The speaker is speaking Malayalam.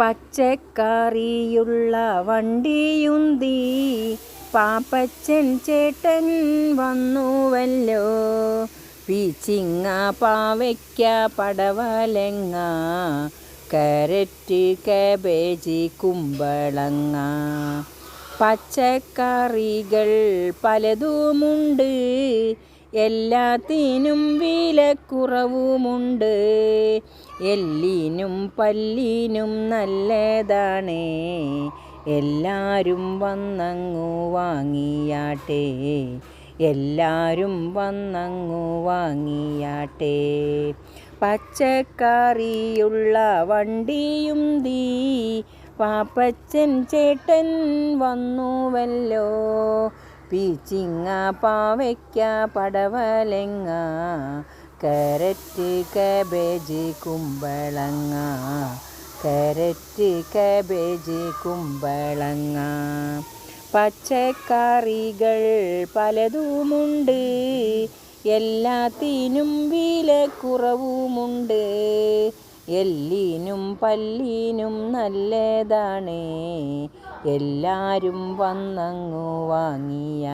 പച്ചക്കറിയുള്ള വണ്ടിയുന്തി. പാപ്പച്ചൻ ചേട്ടൻ വന്നുവല്ലോ. പീച്ചിങ്ങ പാവയ്ക്ക പടവലങ്ങ കരറ്റ് കാബേജ് കുമ്പളങ്ങ. പച്ചക്കറികൾ പലതുമുണ്ട്. എല്ലാത്തിനും വിലക്കുറവുമുണ്ട്. എല്ലിനും പല്ലിനും നല്ലതാണ്. എല്ലാരും വന്നങ്ങു വാങ്ങിയാട്ടെ. എല്ലാരും വന്നങ്ങു വാങ്ങിയാട്ടെ. പച്ചക്കറിയുള്ള വണ്ടിയും തീ പാപ്പച്ചൻ ചേട്ടൻ വന്നുവല്ലോ. പീച്ചിങ്ങ പാവയ്ക്ക പടവലങ്ങ. കരറ്റ് കബേജി കുമ്പളങ്ങ. കരറ്റ് കബേജി കുമ്പളങ്ങ. പച്ചക്കറികൾ പലതുമുണ്ട്. എല്ലാത്തിനും വില കുറവുമുണ്ട്. എല്ലിനും പല്ലിനും നല്ലതാണ്. എല്ലാവരും വന്നങ്ങു വാങ്ങിയ